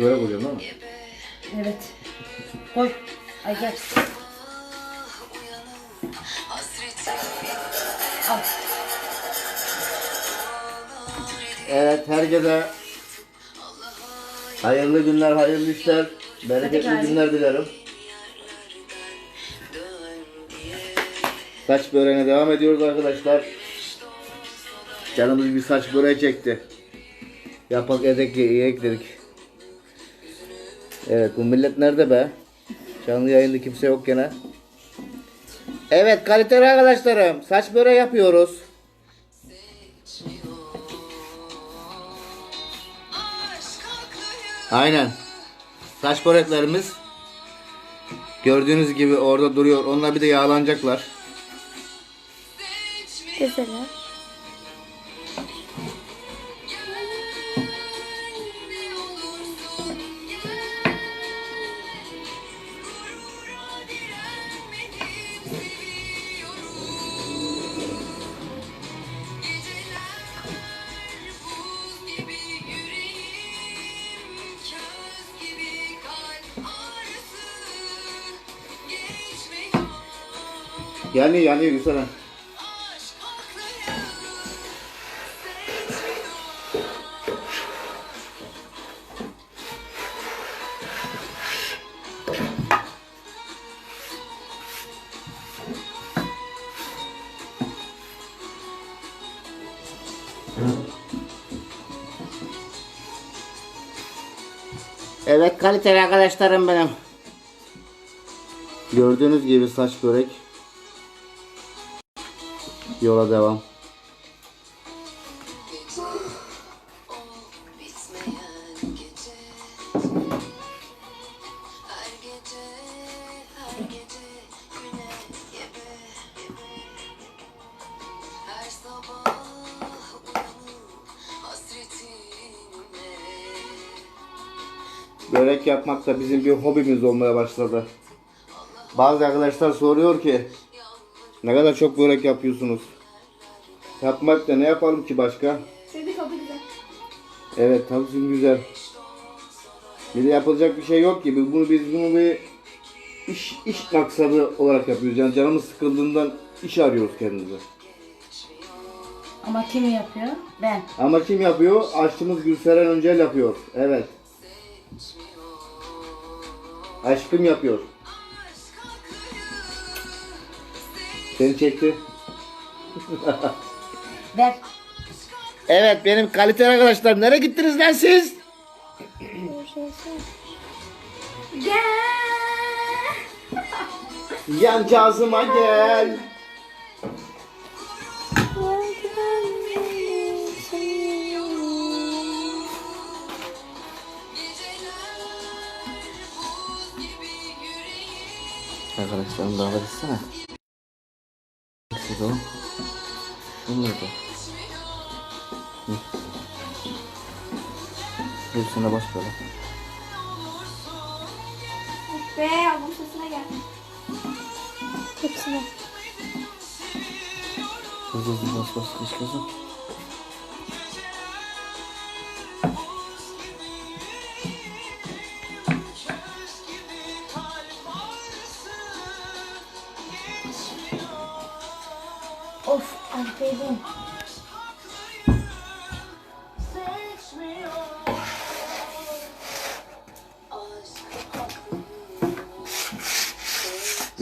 Böyle koyacaksın mi? Evet. Koy. Ay gel. Al. Evet herkese hayırlı günler, hayırlı işler, bereketli Hadi günler dilerim. Saç böreğine devam ediyoruz arkadaşlar. Canımız bir saç böreği çekti. Yapak edek yiyek dedik. Evet bu millet nerede be? Canlı yayında kimse yok gene. Evet kaliteli arkadaşlarım saç böreği yapıyoruz. Aynen. Saç böreklerimiz gördüğünüz gibi orada duruyor. Onlar bir de yağlanacaklar. Güzel. Yani yani Gülseren. Evet kaliteli arkadaşlarım benim. Gördüğünüz gibi saç börek. Yola devam. Börek yapmak da bizim bir hobimiz olmaya başladı. Bazı arkadaşlar soruyor ki ne kadar çok börek yapıyorsunuz. Yapmak da ne yapalım ki başka? Sevdik abi güzel. Evet tabii güzel. Bir de yapılacak bir şey yok ki. Bunu biz bunu bir iş iş maksadı olarak yapıyoruz. Yani canımız sıkıldığından iş arıyoruz kendimize. Ama kim yapıyor? Ben. Ama kim yapıyor? Aşçımız Gülseren Öncel yapıyor. Evet. Aşkım yapıyor. Seni çekti. Ver. Evet benim kaliteli arkadaşlar. Nereye gittiniz lan siz? Gel. Yancağızıma gel. Arkadaşlarım davet etsene. Muydu? Hı. Hepsine baş böyle. Be ablam sesine gel. Hepsine. Hızlı hızlı bas bas kış kızım.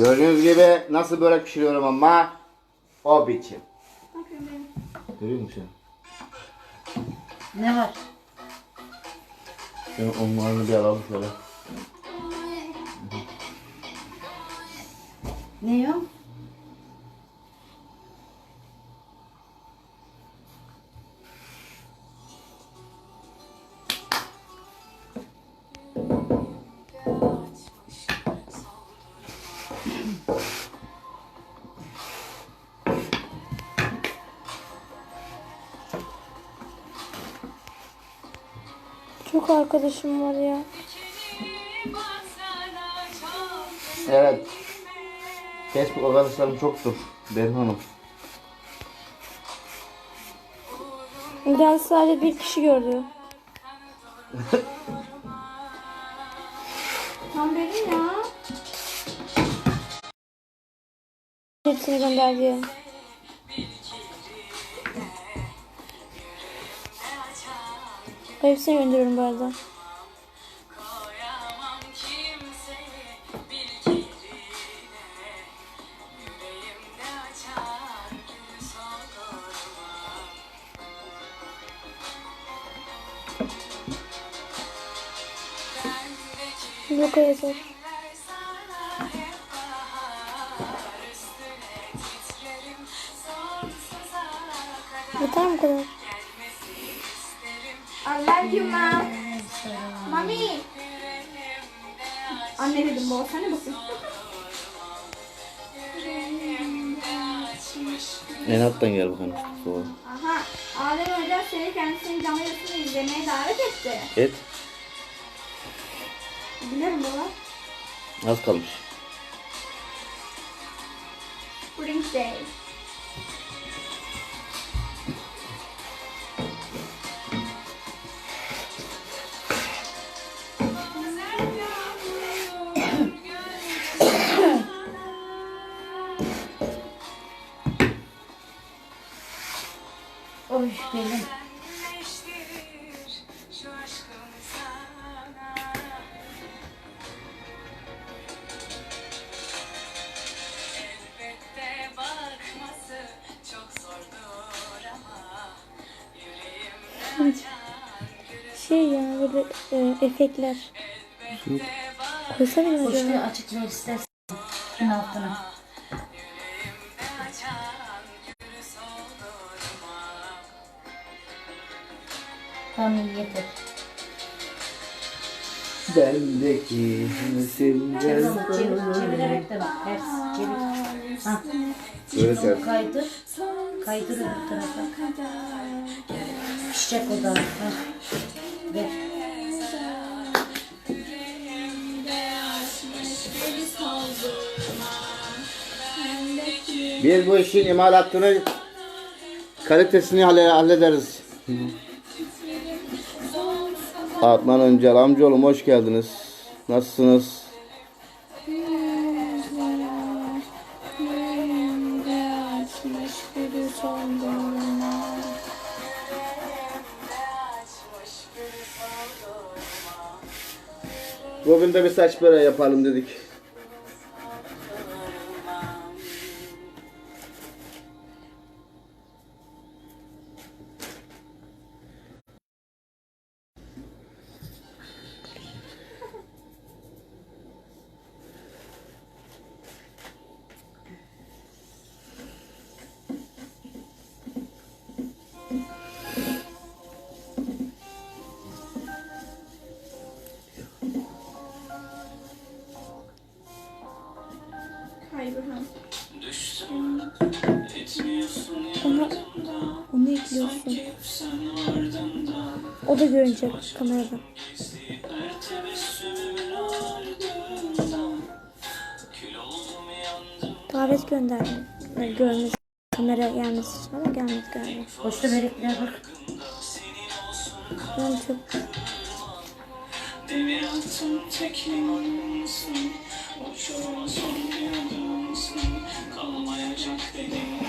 Gördüğünüz gibi nasıl börek pişiriyorum ama o biçim. Görüyor musun? Ne var? Şöyle onlarını bir alalım şöyle. Ne o? Arkadaşım var ya. Evet. Facebook arkadaşlarım çoktur. Benim hanım. Ben sadece bir kişi gördü. Tam dedim ya. Hepsini gönderdi Hepsini gönderiyorum bu arada. Yok yazar. Yeter mi kadar? I love you mom. Mami. Anne dedim baba sen ne bakıyorsun? En alttan gel bakalım. Sola. Aha. Adem Hoca seni kendisinin canlı yayını izlemeye davet etti. Et. Bilirim baba. Az kalmış. Spring Day. Şey ya böyle e, efektler. elbette bak Koysa mı Boşluğu ver istersen. Şunun altına. Tamam yeter. Bendeki Çevir, çevir, çevirerek de bak. Ters çevir. Ha. Böyle ters. Kaydır. Kaydır öbür tarafa. Çiçek o da. Biz bu işin imalatını kalitesini halle- hallederiz. Adnan Öncel amcaoğlum hoş geldiniz. Nasılsınız? Saç böreği yapalım dedik. Da görünecek kamerada. Davet gönderdim. Yani görmesi, kamera gelmesi için ama gelmedi galiba. Boşta börekler bak. Ben çok Devir attım tek limanımsın Uçurum son bir adımsın Kalmayacak dedim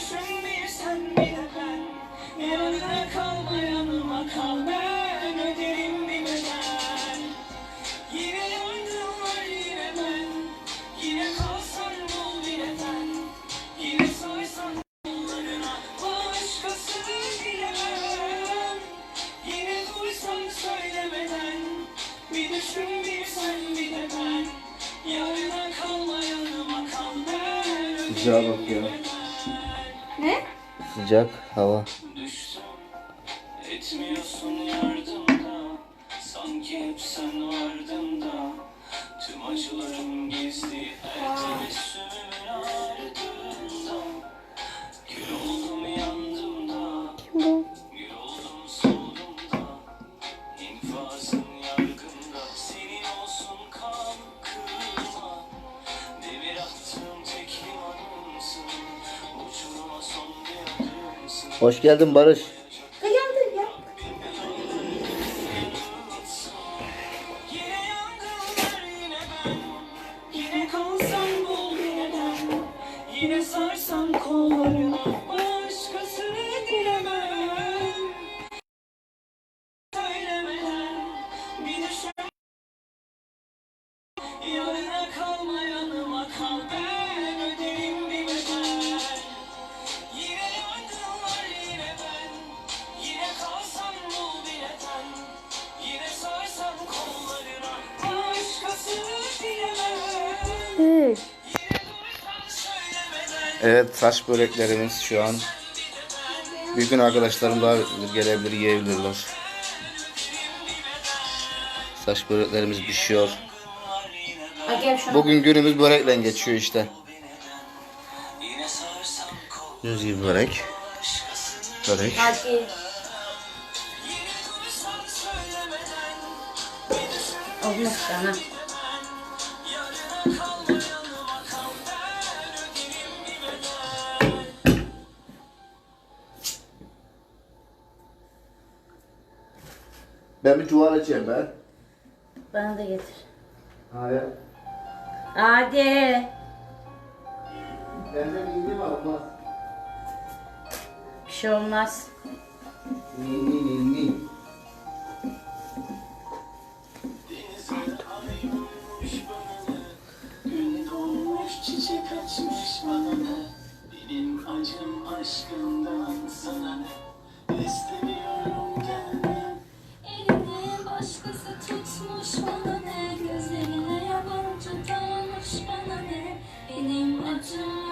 düşün bir sen bir de ben. Yanına kalma yanıma kal ben Öderim bir bedel. Yine yandım var yine ben. Yine kalsan bul bir neden Yine soysan kollarına Başkasını bilemem. Yine duysam söylemeden Bir düşün bir sen bir de ben. Yarına kalma yanıma kal ben Sıcağa bak ya. Sıcak hava. Etmiyorsun yardımda Sanki hep sen vardın Tüm acılarım gizli. Her tebessümümün ardında Hoş geldin Barış. Yine sarsam kollarına saç böreklerimiz şu an. Bir gün arkadaşlarım daha gelebilir yiyebilirler. Saç böreklerimiz pişiyor. Bugün günümüz börekle geçiyor işte. Düz gibi börek. Börek. Hadi. Olmuş sana. Ben bir çuval açayım ben. Bana da getir. Hayır. Hadi. Bende bildiğim olmaz. Bir şey olmaz. Ni ni ni ni. Çiçek açmış bana ne Benim acım aşkından sana ne tutmuş bana ne Gözlerine yabancı dalmış bana ne? Benim acım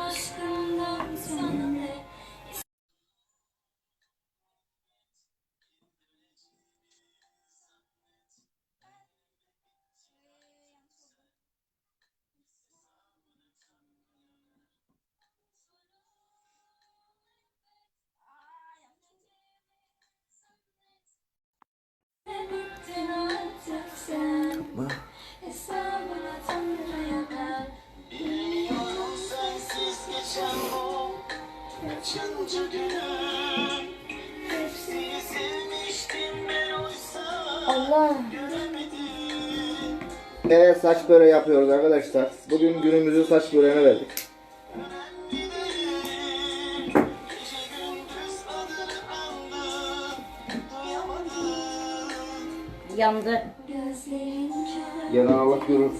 Evet saç böreği yapıyoruz arkadaşlar. Bugün günümüzü saç böreğine verdik. Yandı. Yanan Allah görür.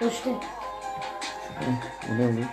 Düştü. O ne oluyor?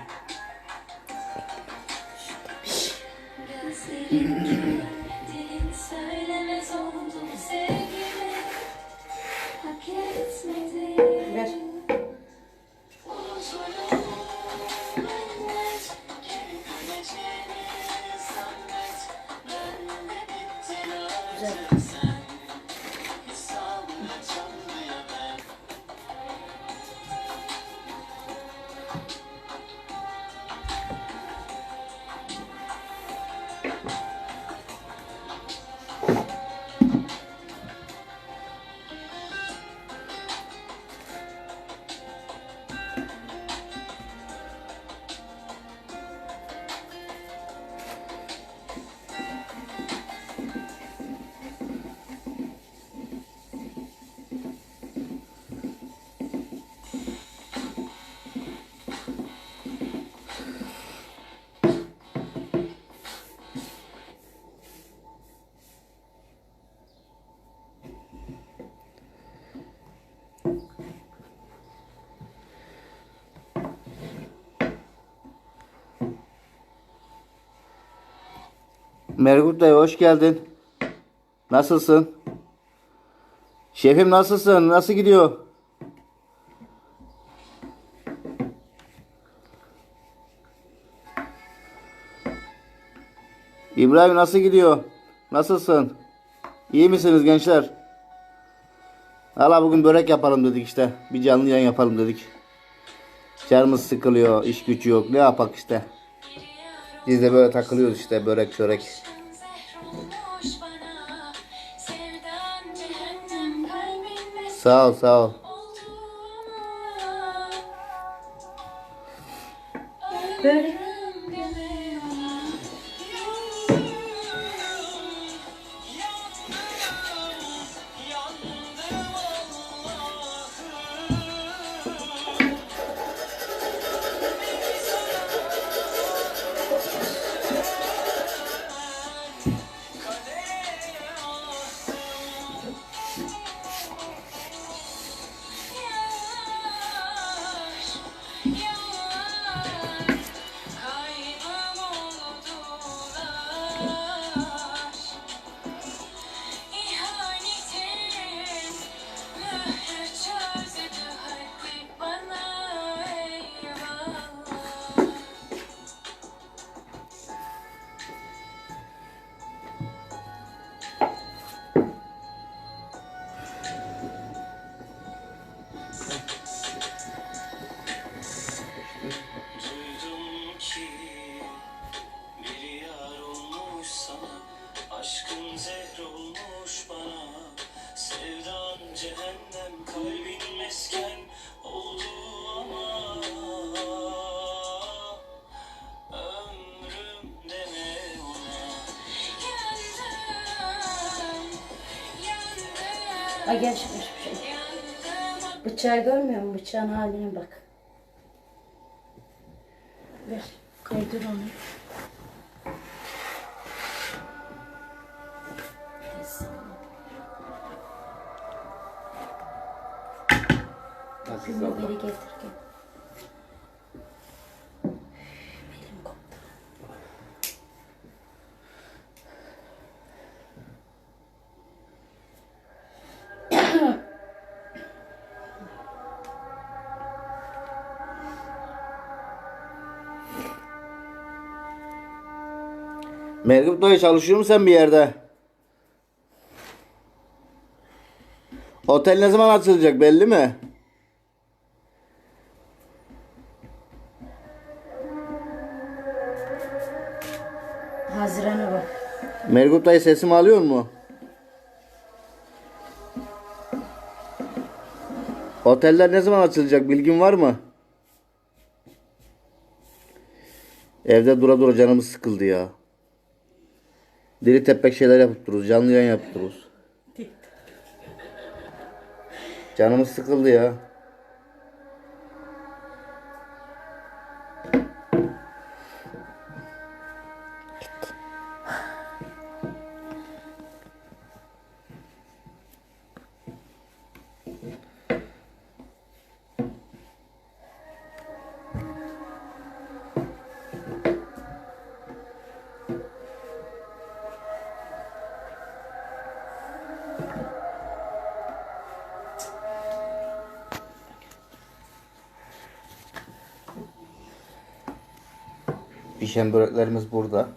Mergut dayı hoş geldin. Nasılsın? Şefim nasılsın? Nasıl gidiyor? İbrahim nasıl gidiyor? Nasılsın? İyi misiniz gençler? Valla bugün börek yapalım dedik işte. Bir canlı yayın yapalım dedik. Canımız sıkılıyor, iş gücü yok. Ne yapak işte. Biz de böyle takılıyoruz işte börek çörek. Sağ ol sağ ol. Böyle şu- şu- yandım Bıçağı görmüyor musun? Bıçağın haline bak. Ver. Kaydır onu. Mergup dayı çalışıyor musun sen bir yerde? Otel ne zaman açılacak belli mi? Hazirana bak. Mergup dayı sesimi alıyor mu? Oteller ne zaman açılacak bilgin var mı? Evde dura dura canımız sıkıldı ya. Deli tepek şeyler yapıp dururuz. Canlı yayın yapıp dururuz. Canımız sıkıldı ya. Pişen böreklerimiz burada.